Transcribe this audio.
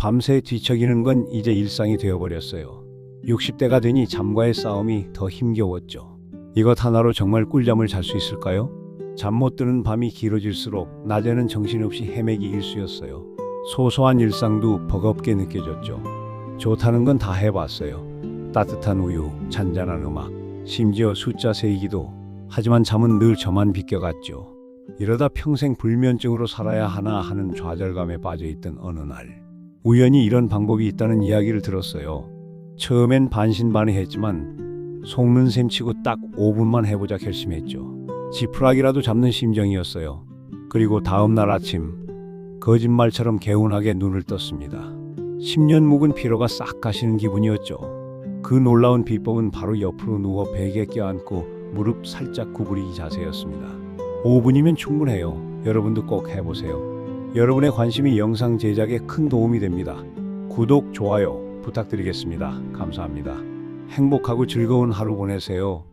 밤새 뒤척이는 건 이제 일상이 되어버렸어요. 60대가 되니 잠과의 싸움이 더 힘겨웠죠. 이것 하나로 정말 꿀잠을 잘 수 있을까요? 잠 못 드는 밤이 길어질수록 낮에는 정신없이 헤매기 일쑤였어요. 소소한 일상도 버겁게 느껴졌죠. 좋다는 건 다 해봤어요. 따뜻한 우유, 잔잔한 음악, 심지어 숫자 세기도. 하지만 잠은 늘 저만 비껴갔죠. 이러다 평생 불면증으로 살아야 하나 하는 좌절감에 빠져있던 어느 날 우연히 이런 방법이 있다는 이야기를 들었어요. 처음엔 반신반의했지만 속는 셈 치고 딱 5분만 해보자 결심했죠. 지푸라기라도 잡는 심정이었어요. 그리고 다음 날 아침 거짓말처럼 개운하게 눈을 떴습니다. 10년 묵은 피로가 싹 가시는 기분이었죠. 그 놀라운 비법은 바로 옆으로 누워 베개 껴안고 무릎 살짝 구부리기 자세였습니다. 5분이면 충분해요. 여러분도 꼭 해보세요. 여러분의 관심이 영상 제작에 큰 도움이 됩니다. 구독, 좋아요 부탁드리겠습니다. 감사합니다. 행복하고 즐거운 하루 보내세요.